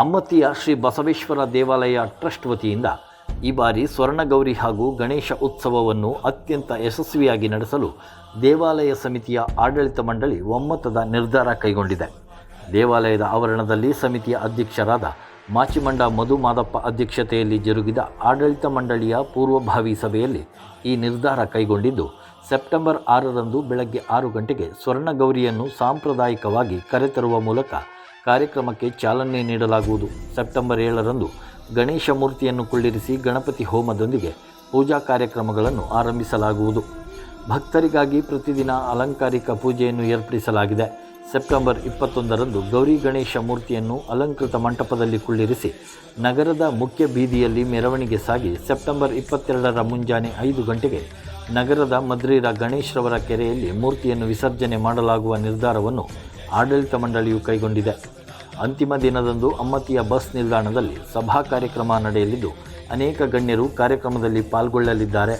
ಅಮ್ಮತ್ತಿಯ ಶ್ರೀ ಬಸವೇಶ್ವರ ದೇವಾಲಯ ಟ್ರಸ್ಟ್ ವತಿಯಿಂದ ಈ ಬಾರಿ ಸ್ವರ್ಣಗೌರಿ ಹಾಗೂ ಗಣೇಶ ಉತ್ಸವವನ್ನು ಅತ್ಯಂತ ಯಶಸ್ವಿಯಾಗಿ ನಡೆಸಲು ದೇವಾಲಯ ಸಮಿತಿಯ ಆಡಳಿತ ಮಂಡಳಿ ಒಮ್ಮತದ ನಿರ್ಧಾರ ಕೈಗೊಂಡಿದೆ. ದೇವಾಲಯದ ಆವರಣದಲ್ಲಿ ಸಮಿತಿಯ ಅಧ್ಯಕ್ಷರಾದ ಮಾಚಿಮಂಡ ಮಧು ಮಾದಪ್ಪ ಅಧ್ಯಕ್ಷತೆಯಲ್ಲಿ ಜರುಗಿದ ಆಡಳಿತ ಮಂಡಳಿಯ ಪೂರ್ವಭಾವಿ ಸಭೆಯಲ್ಲಿ ಈ ನಿರ್ಧಾರ ಕೈಗೊಂಡಿದ್ದು, ಸೆಪ್ಟೆಂಬರ್ ಆರರಂದು ಬೆಳಗ್ಗೆ ಆರು ಗಂಟೆಗೆ ಸ್ವರ್ಣಗೌರಿಯನ್ನು ಸಾಂಪ್ರದಾಯಿಕವಾಗಿ ಕರೆತರುವ ಮೂಲಕ ಕಾರ್ಯಕ್ರಮಕ್ಕೆ ಚಾಲನೆ ನೀಡಲಾಗುವುದು. ಸೆಪ್ಟೆಂಬರ್ ಏಳರಂದು ಗಣೇಶ ಮೂರ್ತಿಯನ್ನು ಕುಳ್ಳಿರಿಸಿ ಗಣಪತಿ ಹೋಮದೊಂದಿಗೆ ಪೂಜಾ ಕಾರ್ಯಕ್ರಮಗಳನ್ನು ಆರಂಭಿಸಲಾಗುವುದು. ಭಕ್ತರಿಗಾಗಿ ಪ್ರತಿದಿನ ಅಲಂಕಾರಿಕ ಪೂಜೆಯನ್ನು ಏರ್ಪಡಿಸಲಾಗಿದೆ. ಸೆಪ್ಟೆಂಬರ್ ಇಪ್ಪತ್ತೊಂದರಂದು ಗೌರಿ ಗಣೇಶ ಮೂರ್ತಿಯನ್ನು ಅಲಂಕೃತ ಮಂಟಪದಲ್ಲಿ ಕುಳ್ಳಿರಿಸಿ ನಗರದ ಮುಖ್ಯ ಬೀದಿಯಲ್ಲಿ ಮೆರವಣಿಗೆ ಸಾಗಿ ಸೆಪ್ಟೆಂಬರ್ ಇಪ್ಪತ್ತೆರಡರ ಮುಂಜಾನೆ ಐದು ಗಂಟೆಗೆ ನಗರದ ಮದ್ರೀರ ಗಣೇಶ್ರವರ ಕೆರೆಯಲ್ಲಿ ಮೂರ್ತಿಯನ್ನು ವಿಸರ್ಜನೆ ಮಾಡಲಾಗುವ ನಿರ್ಧಾರವನ್ನು ಆಡಳಿತ ಮಂಡಳಿಯು ಕೈಗೊಂಡಿದೆ. ಅಂತಿಮ ದಿನದಂದು ಅಮ್ಮತ್ತಿಯ ಬಸ್ ನಿಲ್ದಾಣದಲ್ಲಿ ಸಭಾ ಕಾರ್ಯಕ್ರಮ ನಡೆಯಲಿದ್ದು, ಅನೇಕ ಗಣ್ಯರು ಕಾರ್ಯಕ್ರಮದಲ್ಲಿ ಪಾಲ್ಗೊಳ್ಳಲಿದ್ದಾರೆ.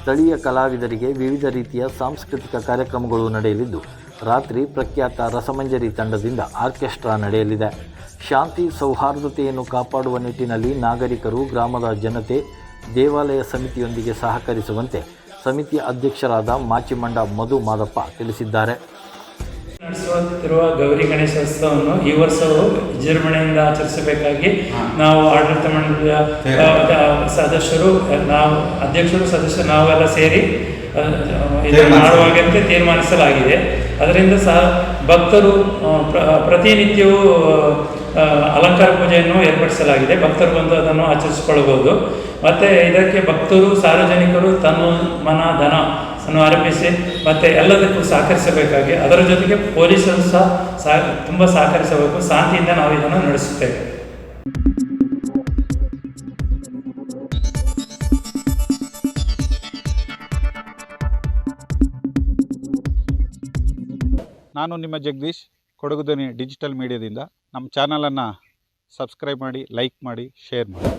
ಸ್ಥಳೀಯ ಕಲಾವಿದರಿಗೆ ವಿವಿಧ ರೀತಿಯ ಸಾಂಸ್ಕೃತಿಕ ಕಾರ್ಯಕ್ರಮಗಳು ನಡೆಯಲಿದ್ದು, ರಾತ್ರಿ ಪ್ರಖ್ಯಾತ ರಸಮಂಜರಿ ತಂಡದಿಂದ ಆರ್ಕೆಸ್ಟ್ರಾ ನಡೆಯಲಿದೆ. ಶಾಂತಿ ಸೌಹಾರ್ದತೆಯನ್ನು ಕಾಪಾಡುವ ನಿಟ್ಟಿನಲ್ಲಿ ನಾಗರಿಕರು, ಗ್ರಾಮದ ಜನತೆ, ದೇವಾಲಯ ಸಮಿತಿಯೊಂದಿಗೆ ಸಹಕರಿಸುವಂತೆ ಸಮಿತಿಯ ಅಧ್ಯಕ್ಷರಾದ ಮಾಚಿಮಂಡ ಮಧು ಮಾದಪ್ಪ ತಿಳಿಸಿದ್ದಾರೆ. ನಡೆಸುತ್ತಿರುವ ಗೌರಿ ಗಣೇಶೋತ್ಸವವನ್ನು ಈ ವರ್ಷವೂ ವಿಜೃಂಭಣೆಯಿಂದ ಆಚರಿಸಬೇಕಾಗಿ ನಾವು ಆಡಳಿತ ಮಂಡಳಿಯ ಸದಸ್ಯರು ನಾವು ಅಧ್ಯಕ್ಷರು ಸದಸ್ಯರು ನಾವೆಲ್ಲ ಸೇರಿ ಮಾಡುವಾಗಂತೆ ತೀರ್ಮಾನಿಸಲಾಗಿದೆ. ಅದರಿಂದ ಸಹ ಭಕ್ತರು ಪ್ರತಿನಿತ್ಯವೂ ಅಲಂಕಾರ ಪೂಜೆಯನ್ನು ಏರ್ಪಡಿಸಲಾಗಿದೆ. ಭಕ್ತರು ಬಂದು ಅದನ್ನು ಆಚರಿಸಿಕೊಳ್ಳಬಹುದು. ಮತ್ತು ಇದಕ್ಕೆ ಭಕ್ತರು ಸಾರ್ವಜನಿಕರು ತನ್ನ ಮನ ಧನ ಅನ್ನು ಆರಂಭಿಸಿ ಮತ್ತು ಎಲ್ಲದಕ್ಕೂ ಸಹಕರಿಸಬೇಕಾಗಿ, ಅದರ ಜೊತೆಗೆ ಪೊಲೀಸರು ಸಹ ಸಹ ತುಂಬ ಸಹಕರಿಸಬೇಕು. ಶಾಂತಿಯಿಂದ ನಾವು ಇದನ್ನು ನಡೆಸುತ್ತೇವೆ. ನಾನು ನಿಮ್ಮ ಜಗದೀಶ್, ಕೊಡಗುದನಿ ಡಿಜಿಟಲ್ ಮೀಡಿಯಾದಿಂದ ನಮ್ಮ ಚಾನಲನ್ನು ಸಬ್ಸ್ಕ್ರೈಬ್ ಮಾಡಿ ಲೈಕ್ ಮಾಡಿ ಶೇರ್ ಮಾಡಿ.